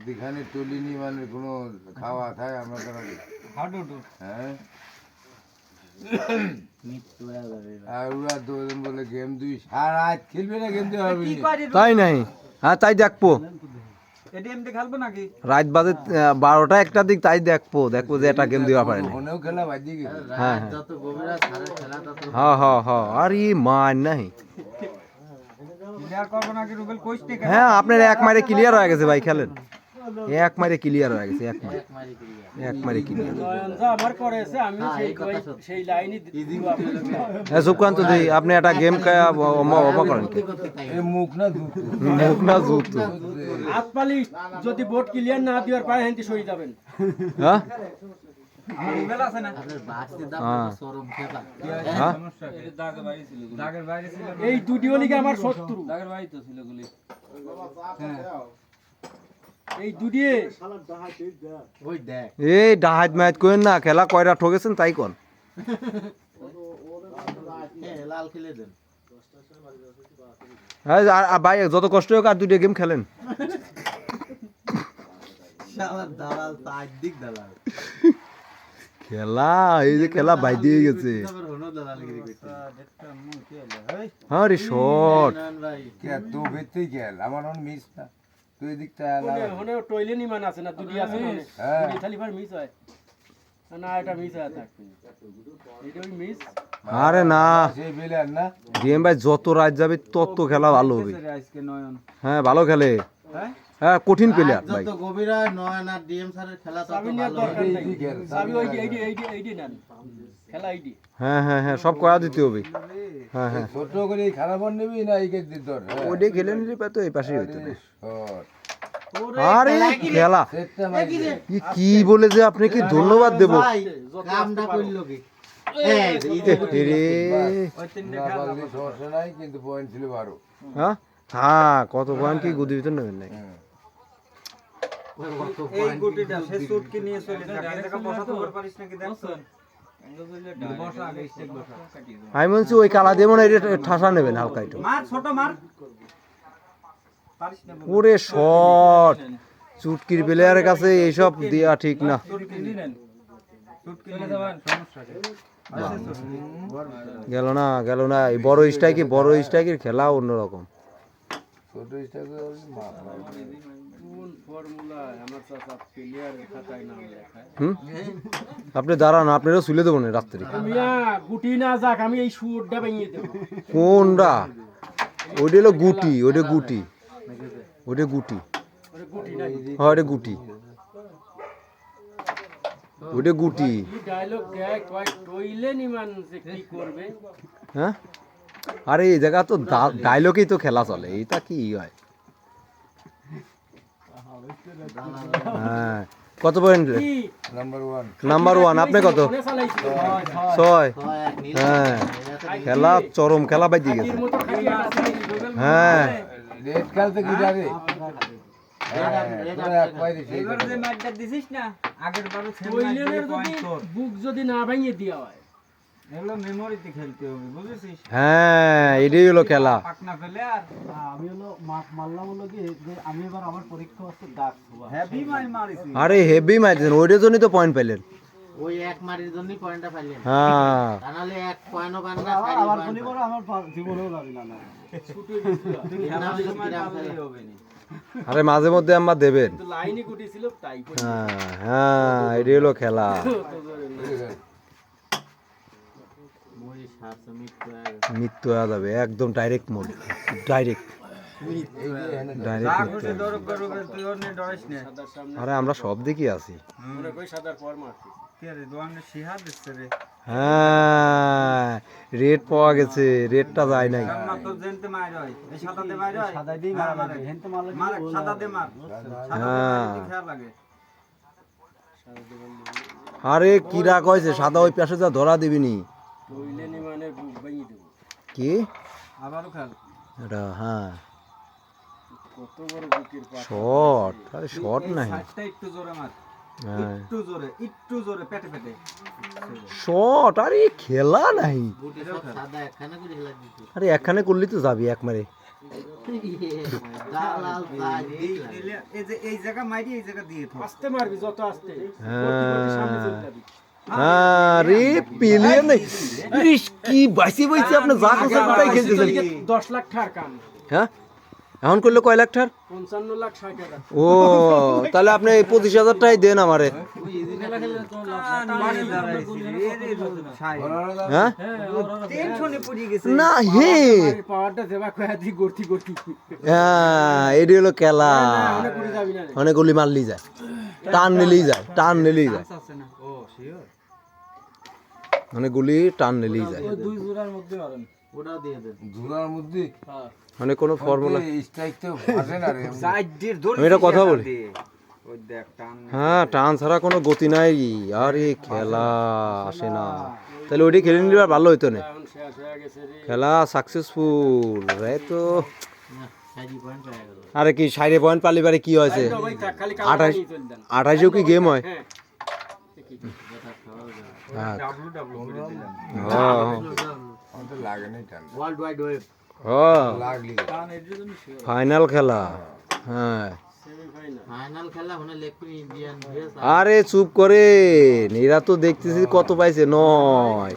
যেখানে তুলিনি মানে কোনো খাওয়া খায় আমরা হাডুডু হ্যাঁ? মৃত্যু যাবে এবার। আর ওরা দুজন বলে গেম দুই সারা খেলবে না গেম হবে তাই নাই? হ্যাঁ তাই দেখব। এটিএম দিয়ে খেলব নাকি? রাত বাজে বারোটা একটা দিক তাই দেখব দেখব যে এটা গেম দেওয়া পারে হ্যাঁ, হ্যাঁ। হয় হ্যাঁ হ্যাঁ হ্যাঁ। আর ই মান নাই। ক্লিয়ার করব নাকি রুবেল? কোচ থেকে হ্যাঁ আপনার এক মারে ক্লিয়ার হয়ে গেছে ভাই খেলেন। এক মারে ক্লিয়ার হয়ে গেছে এক মারে এক মারি ক্লিয়ার আমার করেছে আমি হ্যাঁ, সেই। সেই লাইনই দিব হ্যাঁ সুকান্ত দিই আপনি একটা গেম খায় অবা করেন কি? মুখ না দুধ মুখ না জুত হাত পালি যদি বোর্ড ক্লিয়ার না দিওয়ার পারে হেনতে সই যাবেন। হ্যাঁ? হ্যাঁ। হ্যাঁ? দাগের বাইরে ছিল এই দুটি আমার শত্রু। দাগের বাইরে তো ছিল গুলি এই ডাহাত মাহাত করেন না খেলা কয়টা ঠকেছেন তাই কন। এ, লাল খেলে দেন। আর- আর ভাই যত কষ্ট হোক আর দুটো গেম খেলেন। খেলা এই যে খেলা বাই দিয়ে গেছে। হ্যাঁ রে কে তো খেল আমার অন মিস না। তুই দিকটা ওখানে টয়লে নিমান আছে না দুটি আছে না হ্যাঁ। খালি ভার মিস হয়। না এটা মিস হয় থাকবে এটা মিস আরে না। ডিএম গেম ভাই যত রাত যাবে তত খেলা ভালো হবে। হ্যাঁ ভালো খেলে। হ্যাঁ? হ্যাঁ কঠিন প্লেয়ার ভাই যত গভীর নয়ন আর ডিএম স্যারের খেলা তত ভালো এই চাবি ওই এইটি এইটি এইটি নেন খেলা হ্যাঁ হ্যাঁ হ্যাঁ সব কয়া দিতে হবে। হ্যাঁ হ্যাঁ। ছোট করে এই খারাপ নিবি না এই কে দিত ওইটাই খেলে নিলে তো এই পাশেই হইতো। না আরে খেলা কি কি বলে যে আপনি কি ধন্যবাদ দেব? কামটা করল কি? এই এই কিন্তু পয়েন্ট ছিল বারো। হ্যাঁ? হ্যাঁ কত পয়েন্ট কি গুদি ভিতর নেবেন নাই। এই গুটিটা সে সুটকে নিয়ে চলে যাবে বসাতে পারিস নাকি দেখছেন বসা। আগে স্টেক বসা। আমি বলছি ওই কালা দিয়ে মনে হয় ঠাসা নেবেন হালকা একটু। মার ছোট মার। পারিস না ওরে শট! চুটকির প্লেয়ারের কাছে এইসব দেয়া ঠিক না। যাবেন সমস্যা কি গেল না গেল না। এই বড় স্ট্রাইকে বড় স্ট্রাইকের খেলা অন্যরকম। ছোট স্টাকে আপনি দাঁড়ান আপনারও শুলে দেবো না রাত্রি। গুটি না যাক আমি এই সুরটা ভেঙে দেবো। কোনটা? ওইটা হলো গুটি ওইটা গুটি। ওইটা গুটি। ওরে গুটি নাই। হ্যাঁ ওইটা গুটি। ওইটা গুটি। হ্যাঁ? আরে এই জায়গা তো ডায়লগেই তো খেলা চলে এটা কি হয়? হ্যাঁ। কত পয়েন্ট নাম্বার ওয়ান নাম্বার আপনি কত? ছয়। হ্যাঁ। খেলা চরম খেলা বাজি গেছে। হ্যাঁ। রেড খেলতে কি জানে এক পাইরে সেই এবার যে ম্যাচটা দিছিস না আগের বুক যদি না ভেঙে দেওয়া হয় এগুলো মেমোরিতে খেলতে হবে বুঝেছিস? হ্যাঁ এটাই হলো খেলা। পাকনা ফেলে আর আমি হলো মাপ মারলাম হলো কি যে আমি এবার আমার পরীক্ষা হচ্ছে ডাক হেভি মাই মারিছি আরে হেভি মারছেন ওইটার জন্যই তো পয়েন্ট পেলেন। ওই এক মারির জন্যই পয়েন্টটা পাইলেন হ্যাঁ। এক পয়েন্টও পান না। আমার জীবনেও না না। আরে মাঝে মধ্যে আমার দেবেন। লাইনই গুটি তাই হ্যাঁ হ্যাঁ এটাই হলো খেলা। মৃত্যু হয়ে যাবে। একদম ডাইরেক্ট মোড ডাইরেক্ট আরে আমরা সব দিকে আছি। হ্যাঁ রেড পাওয়া গেছে রেডটা যায় নাই। হয়। আরে কিরা কয়েছে সাদা ওই পাশে যা ধরা দিবিনি। টইলে নিমানের বুক ভেঙে দেবো। কি? আবারও খেল এটা হ্যাঁ। কত বড় বুকের পা শর্ট আরে শর্ট নাই সাইডটা একটু জোরে মার। একটু জোরে একটু জোরে পেটে পেটে। শর্ট আরে খেলা নাই গুটি সব সাদা একখানে করে খেলা দিতে আরে একখানে করলি তো যাবি এক মারে। এই এই- এই এই জায়গা মাইরি এই জায়গা দিয়ে আস্তে মারবি যত আস্তে। হ্যাঁ। সামনে চলে যাবি। আরে পিলিয়ন নাই ইস, কি বাইসি বাইসি আপনি যা করছেন তাই খেলতেছেন। দশ লাখ টাকার কাম। হ্যাঁ? এখন করলে কয় লাখ টাকার পঞ্চান্ন লাখ ষাট টাকা ও তাহলে আপনি এই পঁচিশ হাজার টাকাই দেন আমারে। হ্যাঁ? টেনশনে পড়ে গেছে না হে। পাওয়ারটা দেবা কয়া গর্তি গর্তি হ্যাঁ এটি হলো খেলা অনেক গুলি মারলি যায়। টান নিলেই যায় টান নিলেই যায়। অনেক গুলি টান নিলেই যায়। দুই জোড়ার মধ্যে মারেন ওটাও দিয়ে দেন। ধুলার মধ্যে? মানে কোনো ফর্মুলা স্ট্রাইক তো আসে না রে। সাইডের ধরে আমি একটা কথা বলি। ওই দেখ টান হ্যাঁ টান ছাড়া কোনো গতি নাই। আরে খেলা আসে না। তাহলে ওইটি খেলে নিলে আর ভালো হইতো না। হয়ে খেলা সাকসেসফুল রে তো। সাইড আরে কি সাইডে পয়েন্ট পালি পারে কি হয়েছে? আঠাশ আঠাশেও কি গেম হয় হ্যাঁ হ্যাঁ ডাব্লু ডাব্লু করে দিলাম হ্যাঁ আমার তো লাগে নাই টান ওয়ার্ল্ড ওয়াইড ওয়েব হ্যাঁ লাগলি ফাইনাল খেলা। হ্যাঁ। সেমিফাইনাল ফাইনাল খেলা ভেস আরে চুপ করে। এরা তো দেখতেছি কত পাইছে? নয়।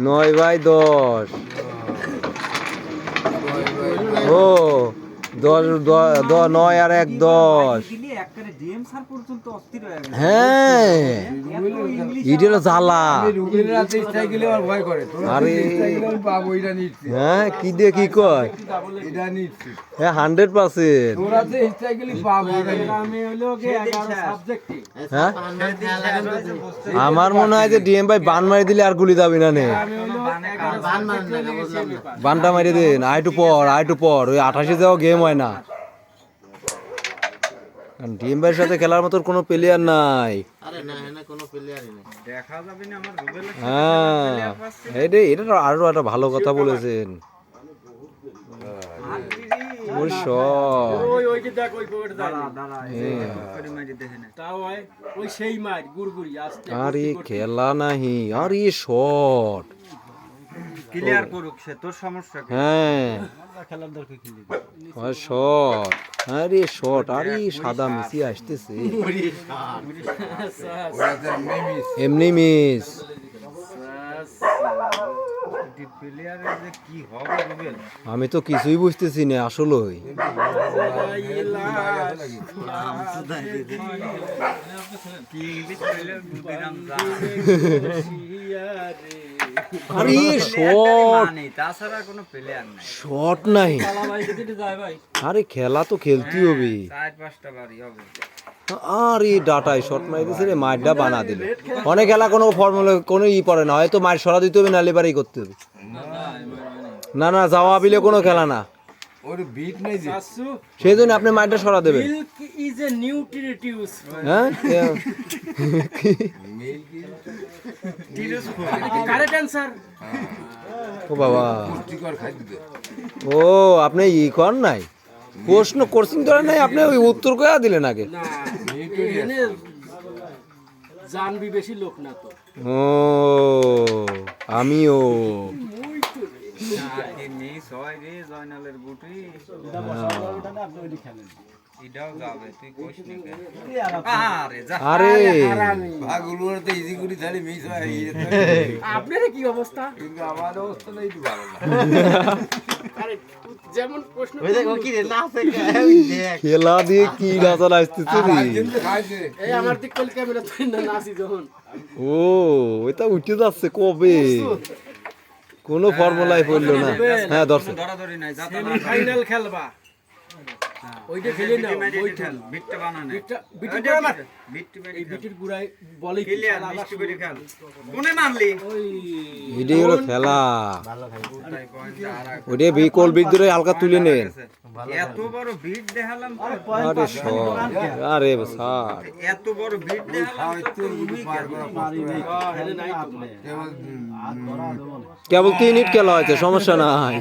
নয় বাই দশ। ও দশ নয় আর এক দশ। দিলি একবারে ডিএম স্যার পর্যন্ত অস্থির হয়ে গেছে। হ্যাঁ। এটা হলো জ্বালা। ভয় করে। আরে। এটা নিচ্ছি। হ্যাঁ কি দিয়ে কি কয়? এটা নিচ্ছি। হ্যাঁ হান্ড্রেড পার্সেন্ট তোর হাতে স্ট্রাইক পাবো আমি হলো কি এগারো হ্যাঁ? আমার মনে হয় যে ডিএম ভাই বান মারি দিলে আর গুলি যাবি না নে। বানটা মারি দিন। আই টু পর আই টু পর ওই আঠাশে যাওয়া গেম হয় না। ডিএম ভাইয়ের সাথে খেলার মতো কোনো প্লেয়ার নাই। আরে না এখানে কোনো প্লেয়ারই নেই। দেখা যাবে না আমার রুবেলের হ্যাঁ এটা আরও একটা ভালো কথা বলেছেন। ওই সব। ওই ওই যে দেখ ওই পকেটে দাঁড়া। দাঁড়া করে মারি দেখে না। তাও হয় ওই সেই মার গুড়গুড়ি আসতে আরে খেলা নাহি আরে শট। ক্লিয়ার করুক সে তোর সমস্যা হ্যাঁ। খেলার দরকার শট। আরে শট আরে সাদা মিশি আসতেছে। এমনি মিস। মিস আমি তো কিছুই বুঝতেছি না আসলেই। কি আরে শট মানে তাছাড়া কোনো প্লেয়ার নাই। শট নাই। আরে খেলা তো খেলতে হবে। বাড়ি হবে। আরে ডাটাই শট মারি দিছে রে মারটা বানা দিল। অনেক খেলা কোনো ফর্মুলা কোনো ই পড়ে না হয়তো মার সরা দিতে হবে না লেবারই করতে হবে। না না যাওয়া বিলে কোনো খেলা না। ওর বিট নেই যে। সেই জন্য আপনি সরা দেবেন। মিল্ক ইজ এ নিউট্রিটিউস হ্যাঁ? কারেক্ট ও বাবা। পুষ্টিকর খাদ্য। ও আপনি ই কর নাই? প্রশ্ন কোশ্চিন ধরে নাই আপনি ওই উত্তর কয়া দিলেন আগে। জানবি বেশি লোক না তো। ও আমিও। মিস হয় রে জয়নালের গুটি এটাও যাবে তুই কইস নি কেন? আরে। যা আরে ভাগুলোর তো ইজি করে তাহলে মিস এই তো। আপনার কি অবস্থা? আমার অবস্থা নেই ভালো যেমন প্রশ্ন ওই দেখ ও কি রে না আছে ওই দেখ। খেলা দিয়ে কি নাচা আসতেছে রে? কিন্তু খাইছে এই আমার দিক ক্যামেরা না নাসি যখন। ও ওইটা উঠে যাচ্ছে কবে? কোনো ফর্মুলায় পড়ল না। হ্যাঁ দর্শক। ধরাধরি নাই যা সেমিফাইনাল খেলবা। ওইটা খেলে না ওইটা বিটটা বানানে। বিটটা বিটটা। বিটটি এই বিটির গুড়াই বলে ক্লিয়ার মিষ্টি করে খেল। কোনে মানলি ওই এটাই হলো খেলা। ভালো ওটা বিকল বিক ধরে হালকা তুলে নেন এত বড় বিট দেখালাম আরে সব আরে স্যার এত বড় বিট দেখালাম কেবল তিন ইট খেলা হয়েছে সমস্যা নাই।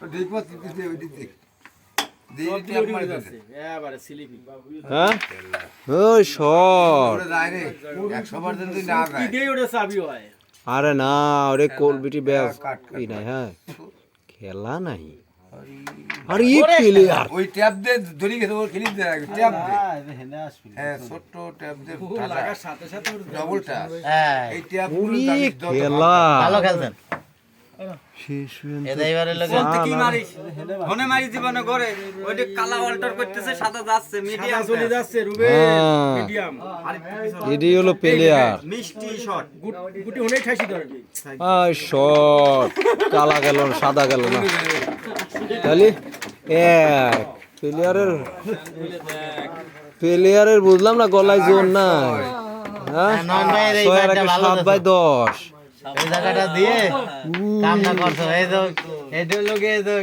মারি হয়ে দিতে যাচ্ছে এবারে স্লিপি হ্যাঁ? ওই শট ওরে যায় রে একশো পার্সেন্ট যদি না কি যায় দিয়ে ওটা চাবি হয়? আরে না ওরে কোলবিটি ব্যাস। কি নাই হ্যাঁ। খেলা নাই। আরে ই প্লেয়ার ওই ট্যাপ দে ধরি গেছে ওর খেলি দে ট্যাপ দে। হ্যাঁ ছোট্ট ট্যাপ দে সাথে সাথে ডবল ট্যাপ হ্যাঁ এই ট্যাপ ওরে খেলা। ভালো খেলছেন। কালা সাদা যাচ্ছে মিডিয়াম চলে যাচ্ছে হ্যাঁ। মিডিয়াম এডি হলো প্লেয়ার মিষ্টি শট গুটি হলেই ঠাইছি ধরে আয় শট। কালা গেল না, সাদা গেল না। তাহলে এক। প্লেয়ারের প্লেয়ারের বুঝলাম না গলায় জোর নাই। হ্যাঁ? ছয় আর সাত বাই দশ। এই জায়গাটা দিয়ে কামনা করছ। এই তো এটা লোকে তো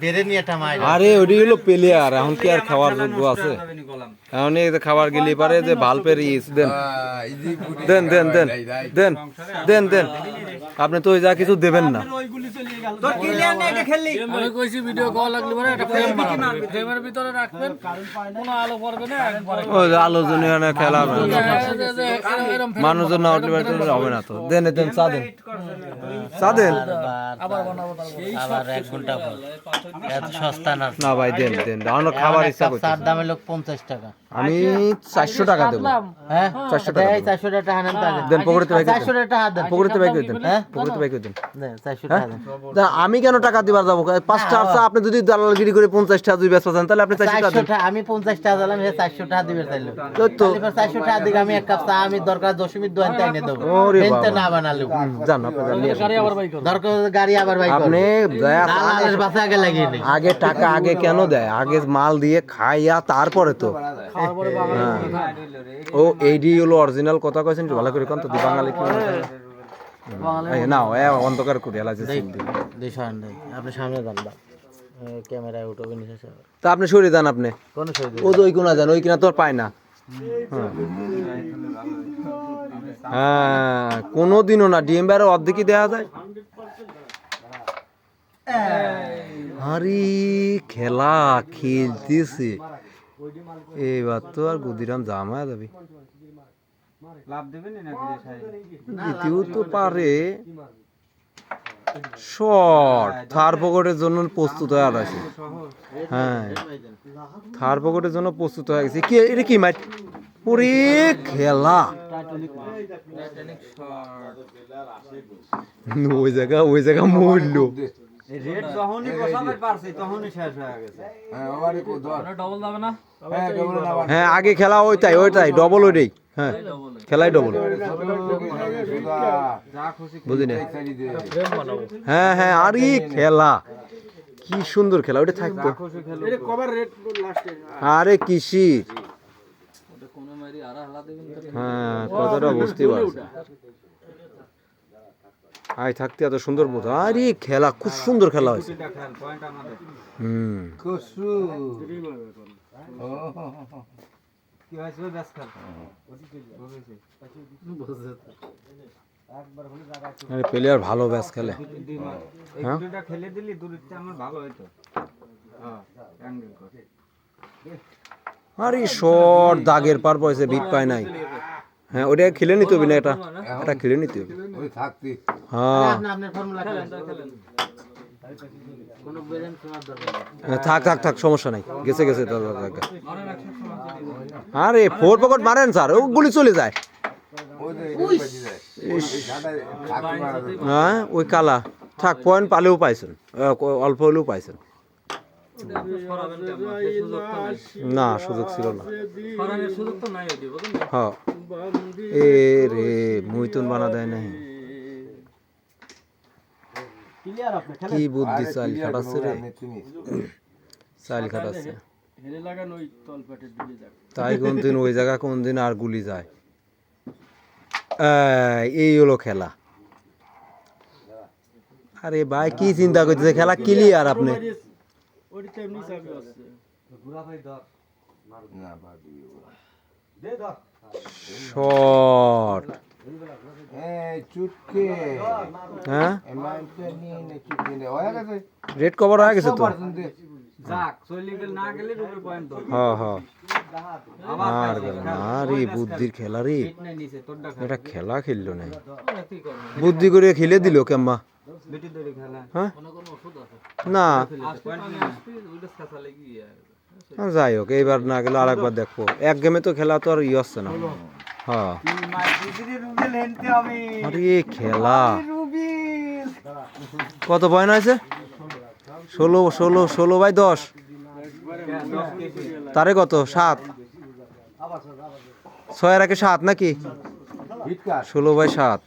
বেড়ে নিয়ে একটা মাইর আরে ওটি হলো পেলে আর এখন কি আর খাওয়ার যোগ্য আছে? এখন এই যে খাবার গেলে পারে যে ভালপের ইস দেন। দেন দেন দেন দেন দেন দেন। আপনি তো ওই যা কিছু দেবেন না। তোর ক্লিয়ার নেই এটা খেললি। আমি কইছি ভিডিও কল লাগলে পরে একটা ফ্রেম বানাবেন। ফ্রেমের ভিতরে রাখবেন। কোনো আলো পড়বে না একবারে ওই যে আলোচনীয় খেলা হবে। মানুষজন না উঠলে পারে হবে না তো। দেন দেন চা দেন। চা দেন। আবার এক ঘণ্টা এত সস্তা না। না ভাই দেন দেন আমার খাবার ইচ্ছা কাপ করছে চার দামে লোক পঞ্চাশ টাকা। আমি চারশো টাকা দেবো। হ্যাঁ? চারশো টাকা এই চারশো টাকা হানেন দেন পকেটে বাইক চারশো টাকা দেন পকেটে বাইক দেন হ্যাঁ? পকেটে বাইক দেন। দেন, চারশো হ্যাঁ? টাকা আমি কেন টাকা দিবার যাব? পাঁচটা আছে আপনি যদি দালালগিরি করে পঞ্চাশ টাকা দুই ব্যস্ত তাহলে আপনি চারশো টাকা আমি পঞ্চাশ টাকা দিলাম চারশো টাকা দিবে তাইলে তো তো। চারশো টাকা দিকে আমি এক কাপ চা আমি দরকার দশমিক দোয়ান তাই দেবো। না বানালো। দরকার গাড়ি আবার আপনি বাসা আগে লাগিয়ে আগে টাকা আগে কেন দেয়? আগে মাল দিয়ে খাইয়া তারপরে তো। হ্যাঁ। ও এইডি হলো অরিজিনাল কথা কইছেন ভালো করে কোন তো বাঙালি কি করে? এ অন্ধকার করে এলা আপনি সামনে ক্যামেরায় উঠবে নিচে সব। তা আপনি সরে যান আপনি। কোনো ও তো ওই কোনা যান ওই কিনা তো আর পায় না। হ্যাঁ। হ্যাঁ কোনোদিনও না ডিএম বাইরে অর্ধেকই দেওয়া যায়। আরে খেলা খেলতেছে। এবার তো আর গুদিরাম জামা যাবে। দ্বিতীয় তো পারে। শর্ট থার পকেটের জন্য প্রস্তুত হয়ে আছে হ্যাঁ থার পকেটের জন্য প্রস্তুত হয়ে গেছে। কি এটা কি মাইট পুরে খেলা। ওই জায়গা ওই জায়গা মরলো। রেড যখনই বসাবার পারছি তখনই শেষ হয়ে গেছে। হ্যাঁ আমারে কো ধর। ডবল যাবে না। হ্যাঁ ডবল না হ্যাঁ আগে খেলা ওইটাই ওইটাই ডবল ওইটাই হ্যাঁ। খেলাই ডবল বুঝি না হ্যাঁ হ্যাঁ আরে খেলা। কি সুন্দর খেলা ওইটা থাকতো আরে কিসির হ্যাঁ কথাটা বুঝতে পারছি। আয় থাকতে এত সুন্দর বোধ আরে খেলা খুব সুন্দর খেলা হয়েছে। হুম। আরে প্লেয়ার ভালো ব্যাস খেলে। এই হ্যাঁ? খেলে দিলি দূরত্বে আমার ভালো হইতো। হ্যাঁ আরে শর্ট দাগের পার পয়সা ভিট পায় নাই। হ্যাঁ ওটা খেলে নিতে হবে না এটা? এটা খেলে নিতে হবে। হ্যাঁ। হ্যাঁ, থাক থাক থাক সমস্যা নাই। গেছে গেছে আরে ফোর পকেট মারেন স্যার। ও গুলি চলে যায়। হ্যাঁ ওই কালা। থাক পয়েন্ট পালেও পাইছেন। অল্প হলেও পাইছেন। না সুযোগ ছিল না। হ্যাঁ। এ রে মুইতুন বানা দেয় নাই। কি বুদ্ধি চাল খাটাচ্ছে রে। চাল খাটাচ্ছে। তাই কোন দিন ওই জায়গা কোন দিন আর গুলি যায়। এই, এই হলো খেলা। আরে ভাই কি চিন্তা করতেছে? খেলা ক্লিয়ার আপনি। ওইটা তো এমনি চাবি আছে। এই চুটকে। হ্যাঁ? হয়ে গেছে। রেড কভার হয়ে গেছে তো? যাক চলে গেলে না গেলে রুপে পয়েন্ট হ্যাঁ হ্যাঁ আর গেল না রে বুদ্ধির খেলা রে। এটা খেলা খেললো না। বুদ্ধি করে খেলে দিল কেম্মা হ্যাঁ? না। যাই হোক এইবার না গেলে আর একবার দেখব। এক গেমে তো খেলা তো আর ই হচ্ছে না। হ্যাঁ। আরে খেলা। কত পয়েন্ট আছে ষোলো ষোলো ষোলো বাই দশ। তারে কত? সাত? ছয়ের আগে সাত নাকি? ষোলো বাই সাত।